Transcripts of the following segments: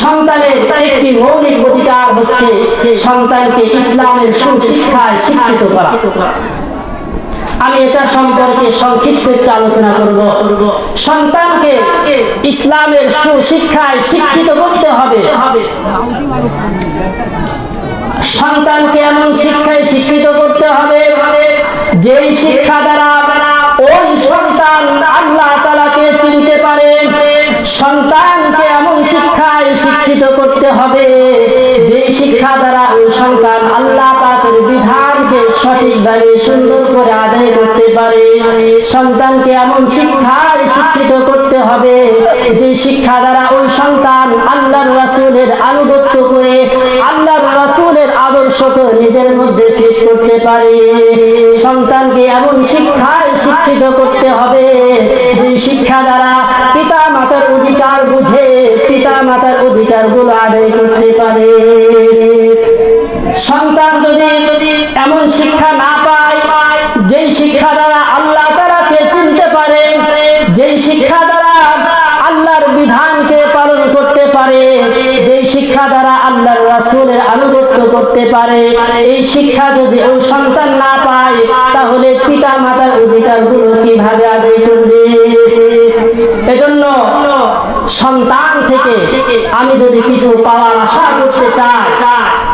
সন্তানের একটি মৌলিক অধিকার হচ্ছে সন্তানকে ইসলামের সুশিক্ষায় শিক্ষিত করা। আমি এটা সম্পর্কে সংক্ষিপ্ত আলোচনা করব। সন্তানকে ইসলামের সুশিক্ষায় শিক্ষিত করতে হবে। সন্তানকে এমন শিক্ষায় শিক্ষিত করতে হবে, যেই শিক্ষা দ্বারা ওই সন্তান শিক্ষিত করতে হবে। যে শিক্ষা দ্বারা ওই সন্তান আল্লাহ পাকের বিধানকে সঠিকভাবে সুন্দর করে আদায় করতে পারে, সন্তানকে এমন শিক্ষায় শিক্ষিত করতে হবে যে শিক্ষা দ্বারা ওই সন্তান আল্লাহর রাসূলের আনুগত্য করে আল্লাহর রাসূলের আদর্শকে নিজের মধ্যে ফিট করতে পারে। সন্তানকে এমন শিক্ষায় শিক্ষিত করতে হবে যে শিক্ষা দ্বারা পিতা মাতার অধিকার বুঝে পিতা মাতার অধিকারগুলো আদায় করতে পারে। সন্তান যদি এমন শিক্ষা না পায়, যেই শিক্ষা দ্বারা আল্লাহ তারাকে চিনতে পারে, যেই শিক্ষা দ্বারা আল্লাহর বিধানকে পালন করতে পারে, যেই শিক্ষা দ্বারা আল্লাহর রাসূলের আনুগত্য করতে পারে, এই শিক্ষা যদি ওই সন্তান না পায়, তাহলে পিতা মাতার অধিকারগুলো কীভাবে আদায় করবে? সন্তান থেকে আমি যদি কিছু পাওয়ার আশা করতে চাই,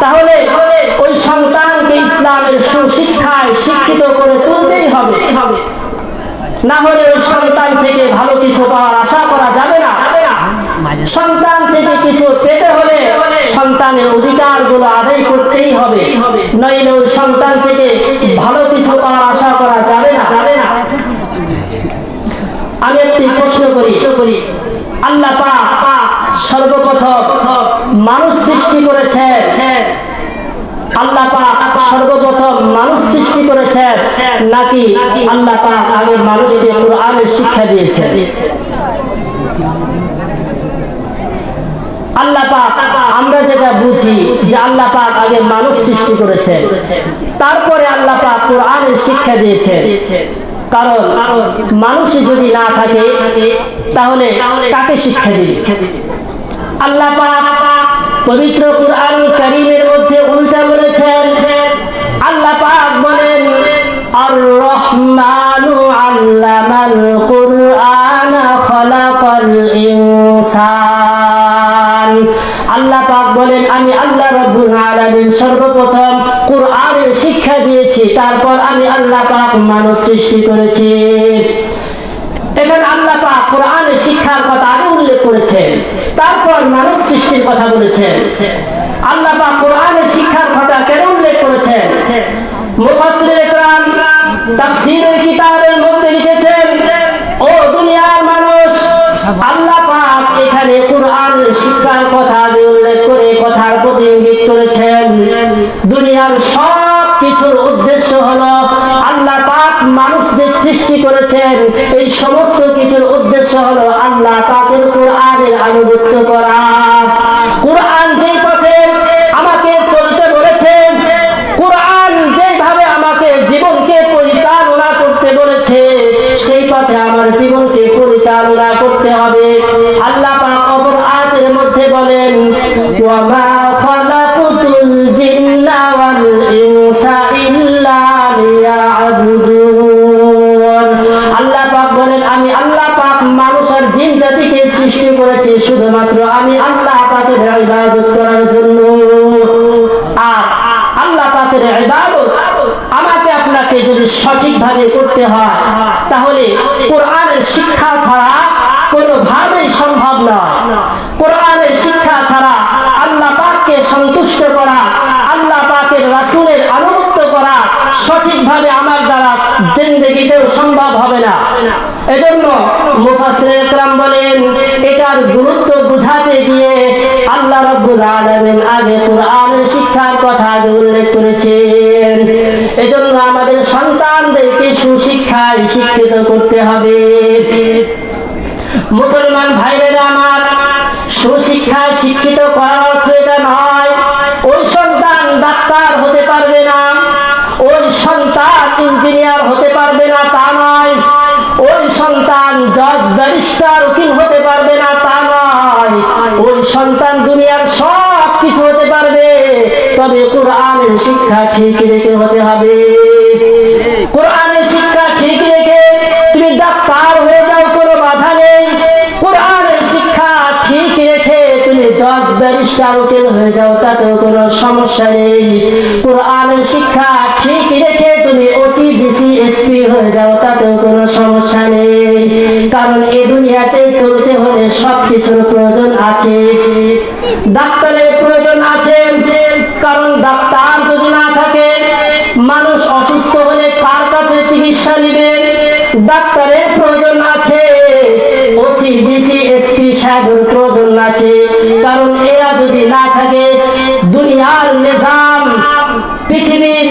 তাহলে ওই সন্তানকে ইসলামের সুশিক্ষায় শিক্ষিত করে তুলতেই হবে। না হলে ওই সন্তান থেকে ভালো কিছু পাওয়ার আশা করা যাবে না। সন্তান থেকে কিছু পেতে হলে সন্তানের অধিকারগুলো আদায় করতেই হবে। নইলে ওই সন্তান থেকে ভালো কিছু পাওয়ার আশা করা যাবে না। আমি একটি প্রশ্ন করি। আল্লাহ সর্বপ্রথম মানুষ সৃষ্টি করেছেন আল্লাহ পাক সর্বপ্রথম মানুষ সৃষ্টি করেছেন নাকি আল্লাহ পাক আগে মানুষকে কোরআনের শিক্ষা দিয়েছেন আল্লাহ পাক, আমরা যেটা বুঝি যে আল্লাহ পাক আগে মানুষ সৃষ্টি করেছেন তারপরে আল্লাহ পাক কোরআনের শিক্ষা দিয়েছেন কারণ মানুষই যদি না থাকে, তাহলে কাকে শিক্ষা দিবে? আল্লাহ পাক পবিত্র কুরআন কারীমের মধ্যে উল্টা বলেছেন, আল্লাহ পাক বলেন আর রহমানু আল্লামাল কুরআন খলাকাল ইনসান। আল্লাহ পাক বলেন, আমি আল্লাহ রব্বুল আলামিন সর্বপ্রথম কোরআনের শিক্ষা দিয়েছি, তারপর আমি আল্লাহ পাক মানুষ সৃষ্টি করেছি। এখানে আল্লাহ পাক কোরআনের শিক্ষার কথা আগে উল্লেখ করেছেন, তারপর মানুষ সৃষ্টির কথা বলেছেন। আল্লাহ পাক কোরআনের শিক্ষার কথা কেন উল্লেখ করেছেন? মুফাসসির ইকরাম তাফসীরের কিতাবের এখানে কোরআনের শিক্ষার কথা উল্লেখ করে কথার প্রতি ইঙ্গিত করেছেন। দুনিয়ার সব কিছুর উদ্দেশ্য হলো আল্লাহ পাক মানুষ যে সৃষ্টি করেছেন, এই সমস্ত কিছুর উদ্দেশ্য হলো আল্লাহ পাকের কোরআনের আনুগত্য করা। কোরআন যেই পথে আমাকে চলতে বলেছেন কোরআন যেভাবে আমাকে জীবনকে পরিচালনা করতে বলেছে, সেই পথে আমার জীবনকে পরিচালনা করতে হবে। বলেন জাতিকে সৃষ্টি করেছি, শুধুমাত্র আমি আল্লাহ করার জন্য। আল্লাহ আমাকে আপনাকে যদি সঠিকভাবে করতে হয়, তাহলে কোরআনের শিক্ষা ছাড়া কোনোভাবেই সম্ভব নয় কোরআনের শিক্ষা ছাড়া আল্লাহ পাককে সন্তুষ্ট করা, আল্লাহ পাকের রাসূলের আনুগত্য করা সঠিকভাবে আমার দ্বারা জিন্দগিতেও সম্ভব হবে না। এজন্য মুফাসসির ইকরাম বলেন, এটার গুরুত্ব বুঝাতে গিয়ে আল্লাহ রাব্বুল আলামিন আগে কোরআনের শিক্ষার কথা আগে উল্লেখ করেছেন। এজন্য আমাদের সন্তানদেরকে সুশিক্ষায় শিক্ষিত করতে হবে। মুসলমান ভাইরা আমার, সুশিক্ষায় শিক্ষিত করার অর্থ এটা নয়, ওই সন্তান ডাক্তার হতে পারবে না, ওই সন্তান ইঞ্জিনিয়ার হতে পারবে না তা নয়, ওই সন্তান জজ ব্যারিস্টার, উকিল হতে পারবে না তা নয়, ওই সন্তান দুনিয়ার সব কিছু হতে পারবে, তবে কোরআন শিক্ষা ঠিক রেখে হতে হবে। সমস্যা নেই। কোরআনের শিক্ষা ঠিক রেখে তুমি ওসি, ডিসি, এসপি হয়ে যাও, তাতেও কোনো সমস্যা নেই। কারণ এই দুনিয়াতে চলতে হলে সবকিছুর প্রয়োজন আছে। ডাক্তারের প্রয়োজন আছে। কারণ ডাক্তার যদি না থাকে, মানুষ অসুস্থ হলে কার কাছে চিকিৎসা নেবে? ডাক্তারের প্রয়োজন আছে। ওসি, ডিসি, এসপি সাহেবের প্রয়োজন আছে। দুনিয়ার নিজাম। পৃথিবীর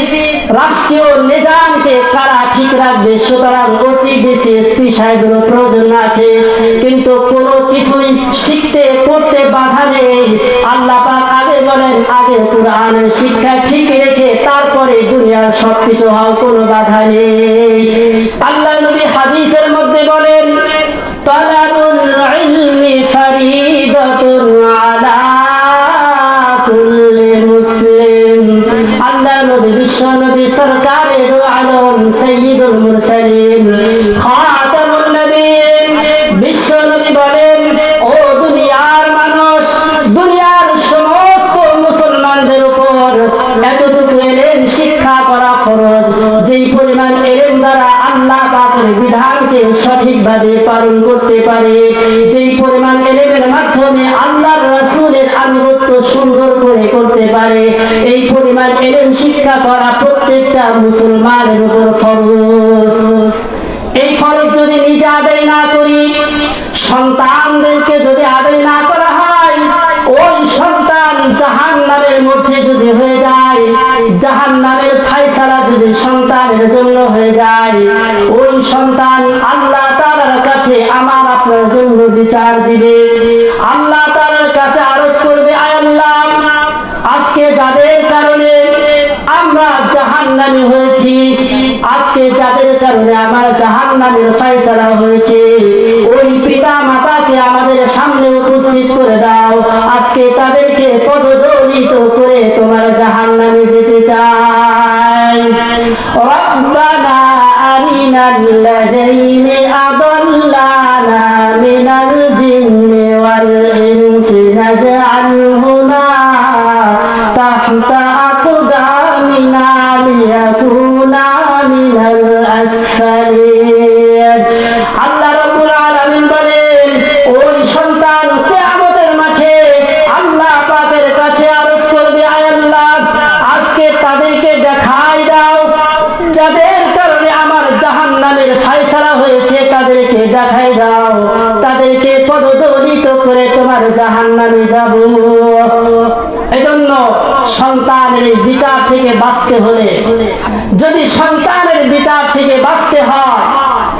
রাষ্ট্রীয় নিজামকে কারা ঠিক রাখবে। সুতরাং ওসি ডিসি এসপি সাহেবের প্রয়োজন আছে। কিন্তু কোনো কিছুই শিখতে করতে বাধা নেই। আল্লাহ পাক আগে বলেন, আগে কোরআনের শিক্ষা ঠিক রেখে তারপরে দুনিয়ার সবকিছু হওয়ার কোনো বাধা নেই। দ্বারা আল্লাহ পাকের বিধানকে সঠিকভাবে পালন করতে পারে। যেই পরিমাণ এলেমের মাধ্যমে আল্লাহর রাসূলের আনুগত্য সুন্দর করে করতে পারে, এই পরিমাণ এলেম শিক্ষা করা প্রত্যেকটা মুসলমানের উপর ফরজ। এই ফরজ যদি নিজে আদায় না করি, সন্তানদেরকে যদি আদায় না করা হয়, ওই সন্তান জাহান নামের মধ্যে যদি হয়ে যায় জাহান নামের যদি সন্তানের জন্য হয়ে যায়, ওই সন্তান আল্লাহ তাআলার কাছে আমার আপনার জন্য বিচার দিবে। আল্লাহ তাআলার কাছে আরজ করবে আল্লাহ, আজকে যাদের কারণে আমরা জাহান্নামী হয়েছি, আজকে যাদের কারণে আমার জাহান্নামের ফয়সালা হয়েছে, ওই পিতা মাতাকে আমাদের সামনে উপস্থিত করে দাও। আজকে তাদেরকে পদদলিত করে তোমার জাহান্নামে যেতে চাই। ربنا أرنا الذين أضلانا من الجن والإنس نجعلهما تحت أقدامنا ليكونا من الأسفلين. যাব। এজন্য সন্তানের বিচার থেকে বাঁচতে হলে, যদি সন্তানের বিচার থেকে বাঁচতে হয়,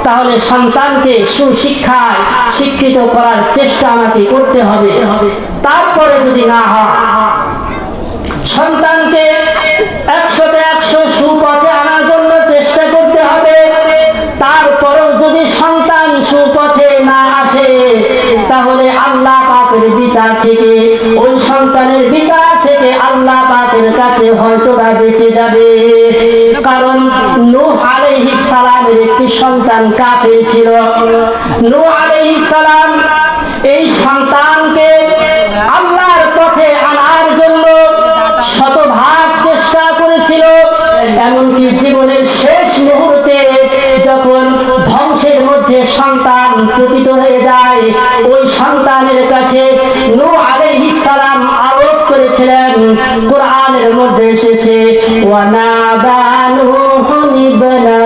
তাহলে সন্তানকে সুশিক্ষায় শিক্ষিত করার চেষ্টা আমাকে করতে হবে। তারপরে যদি না হয়, সন্তানকে একশোতে একশো সুপথে আনার জন্য চেষ্টা করতে হবে। তারপরেও যদি সন্তান সুপথে না আসে তাহলে আল্লাহ পাকের বিচার থেকে ওই সন্তানের বিচার থেকে আল্লাহ পাকের কাছে হয়তো বা বেঁচে যাবে। কারণ নূহ আলাইহিস সালামের একটি সন্তান কাফের ছিল। নূহ আলাইহিস সালাম এই সন্তানকে আল্লাহর পথে আনার জন্য শতভাগ চেষ্টা করেছিল। এমনকি জীবনের শেষ মুহূর্তে যখন ধ্বংসের মধ্যে সন্তান পতিত হয়ে যায়, ওই সন্তানের কাছে মধ্যে এসেছে। ওয়ানা বানু হনি ইবনাহু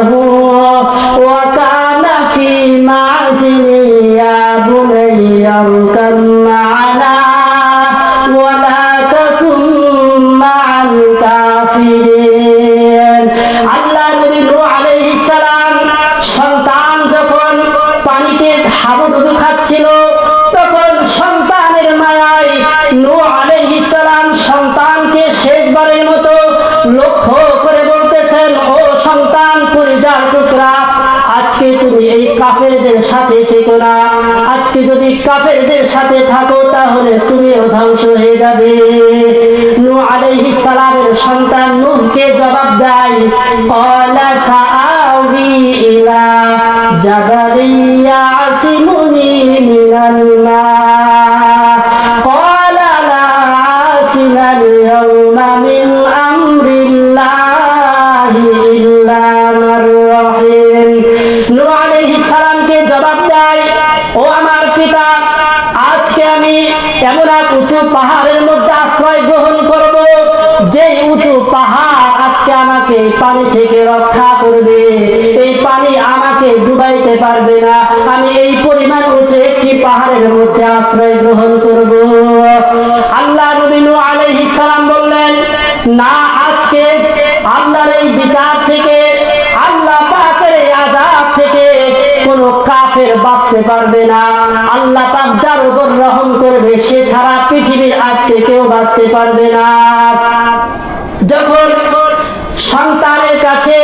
সাথে থেকো না। আজকে যদি কাফেরদের সাথে থাকো, তাহলে তুমিও ধ্বংস হয়ে যাবে। নূহ আলাইহিস সালামের সন্তান নূহকে জবাব দেয়, ক্বালা সাআউবি ইলা জাবালিয়া আসিমুনি মিনাল মা ক্বালা লা আসিনা আল ইয়াউমা উঁচু পাহাড়ের মধ্যে আশ্রয় গ্রহণ করব। যে উঁচু পাহাড় আজকে আমাকে পানি থেকে রক্ষা করবে, এই পানি আমাকে ডুবাইতে পারবে না। আমি এই পরিমাণ উঁচু একটি পাহাড়ের মধ্যে আশ্রয় গ্রহণ করব কাফের বাঁচতে পারবে না। আল্লাহ পাক যার উপর রহম করবে, সে ছাড়া পৃথিবীর আজকে কেউ বাঁচতে পারবে না। যখন সন্তানের কাছে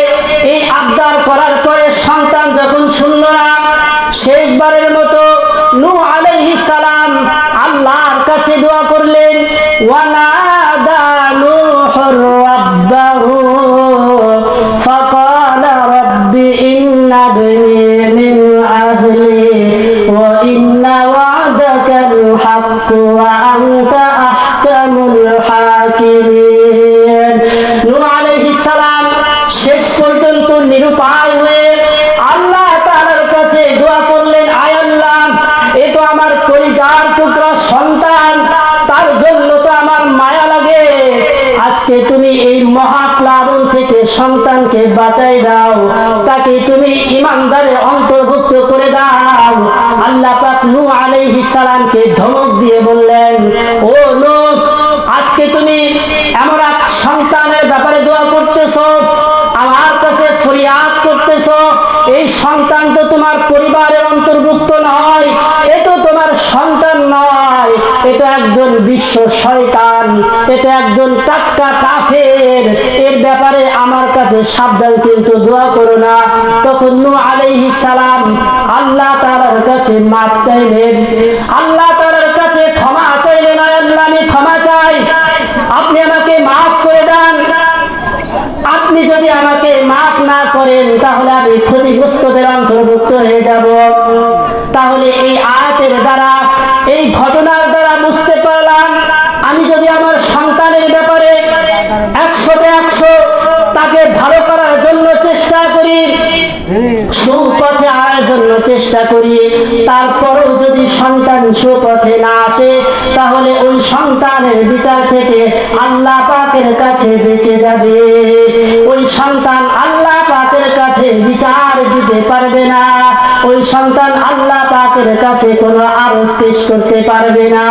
এই আবদার করার পরে সন্তান যখন শুনল না, শেষবারের মতো নূহ আলাইহিস সালাম আল্লাহর কাছে দোয়া করলেন ওয়ানাদা وأنت أحكم الحاكمين নূহ আলাইহিস সালাম শেষ পর্যন্ত নিরুপায় হয়ে আল্লাহ তাআলার কাছে দোয়া করলেন আয় আল্লাহ এ তো আমার কলিজার টুকরা সন্তান তার জন্য তো আমার মায়া লাগে আজকে তুমি এই মহাপ্লাবন থেকে সন্তানকে বাঁচাই দাও, তাকে তুমি ইমানদারে অন্তর্ভুক্ত করে দাও। আল্লাহ পাক নূহ আলাইহিস সালামকে ধমক দিয়ে বললেন, ও নূহ, আজকে তুমি এমন এক সন্তানের ব্যাপারে দোয়া করতেছো, আমার কাছে ফরিয়াদ করতেছো এই সন্তান তো তোমার পরিবারের অন্তর্ভুক্ত নয়। এ তো তোমার সন্তান নয়। এ তো একজন বিশ্ব শয়তান। এ তো একজন টাটকা কাফের। এর ব্যাপারে আমার কাছে সাবধান, কিন্তু দোয়া করো না। তখন নু আলাইহিস সালাম আল্লাহ তাআলার কাছে মাপ চাইলেন। আল্লাহ তাআলার কাছে ক্ষমা চাইলেন আয় আল্লাহ আমি ক্ষমা চাই আপনি আমাকে মাফ করে দেন আপনি যদি আমাকে মাফ না করেন, তাহলে আমি ক্ষতিগ্রস্তদের অন্তর্ভুক্ত হয়ে যাব। তাহলে এই আয়াতের দ্বারা, এই ঘটনার দ্বারা বুঝতে পারলাম, আমি যদি আমার সন্তানের ব্যাপারে একশোতে একশো তাকে ভালো করার জন্য চেষ্টা করি, সুপথে আনার জন্য চেষ্টা করি, তারপরেও যদি সন্তান সুপথে না আসে, তাহলে ওই সন্তানের বিচার থেকে আল্লাহ পাকের কাছে বেঁচে যাবে। ওই সন্তান আল্লাহ বিচার দিতে পারবে না। ওই সন্তান আল্লাহ পাকের কাছে কোনো আরজ পেশ করতে পারবে না।